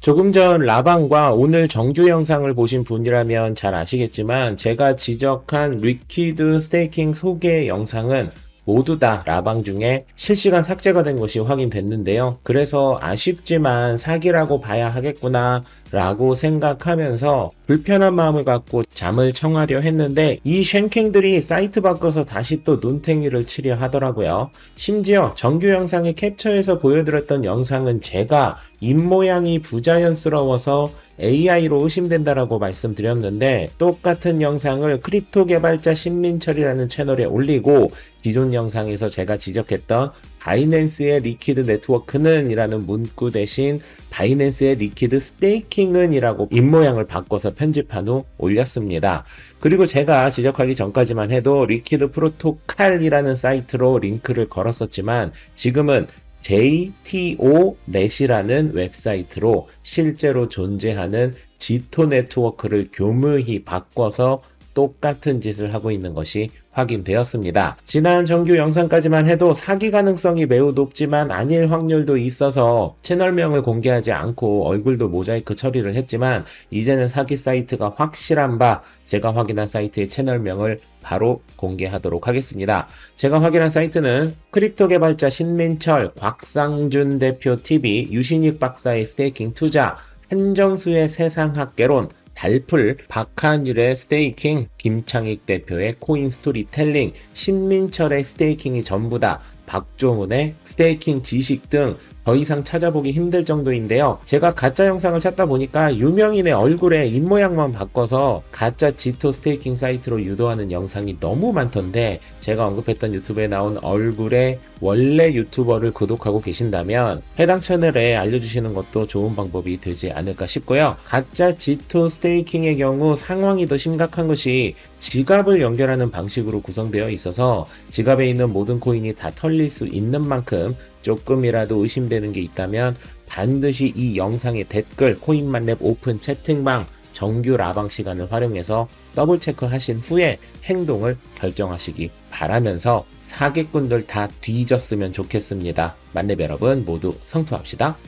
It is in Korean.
조금 전 라방과 오늘 정규 영상을 보신 분이라면 잘 아시겠지만 제가 지적한 리퀴드 스테이킹 소개 영상은 모두 다 라방 중에 실시간 삭제가 된 것이 확인됐는데요. 그래서 아쉽지만 사기라고 봐야 하겠구나 라고 생각하면서 불편한 마음을 갖고 잠을 청하려 했는데 이 쉔킹들이 사이트 바꿔서 다시 또 눈탱이를 치려 하더라고요. 심지어 정규 영상에 캡처해서 보여드렸던 영상은 제가 입모양이 부자연스러워서 AI로 의심된다라고 말씀드렸는데 똑같은 영상을 크립토 개발자 신민철이라는 채널에 올리고 기존 영상에서 제가 지적했던 바이낸스의 리퀴드 네트워크는 이라는 문구 대신 바이낸스의 리퀴드 스테이킹은 이라고 입모양을 바꿔서 편집한 후 올렸습니다. 그리고 제가 지적하기 전까지만 해도 리퀴드 프로토칼이라는 사이트로 링크를 걸었었지만 지금은 JTO 넷이라는 웹사이트로 실제로 존재하는 지토 네트워크를 교묘히 바꿔서 똑같은 짓을 하고 있는 것이 확인되었습니다. 지난 정규 영상까지만 해도 사기 가능성이 매우 높지만 아닐 확률도 있어서 채널명을 공개하지 않고 얼굴도 모자이크 처리를 했지만 이제는 사기 사이트가 확실한 바 제가 확인한 사이트의 채널명을 바로 공개하도록 하겠습니다. 제가 확인한 사이트는 크립토 개발자 신민철, 곽상준 대표 TV, 유신익 박사의 스테이킹 투자, 한정수의 세상학개론, 달풀, 박한율의 스테이킹, 김창익 대표의 코인 스토리텔링, 신민철의 스테이킹이 전부다, 박종훈의 스테이킹 지식 등 더 이상 찾아보기 힘들 정도인데요. 제가 가짜 영상을 찾다 보니까 유명인의 얼굴에 입모양만 바꿔서 가짜 지토 스테이킹 사이트로 유도하는 영상이 너무 많던데 제가 언급했던 유튜브에 나온 얼굴의 원래 유튜버를 구독하고 계신다면 해당 채널에 알려주시는 것도 좋은 방법이 되지 않을까 싶고요. 가짜 지토 스테이킹의 경우 상황이 더 심각한 것이 지갑을 연결하는 방식으로 구성되어 있어서 지갑에 있는 모든 코인이 다 털릴 수 있는 만큼 조금이라도 의심되는 게 있다면 반드시 이 영상의 댓글 코인만렙 오픈 채팅방 정규 라방 시간을 활용해서 더블 체크하신 후에 행동을 결정하시기 바라면서 사기꾼들 다 뒤졌으면 좋겠습니다. 만렙 여러분 모두 성투합시다.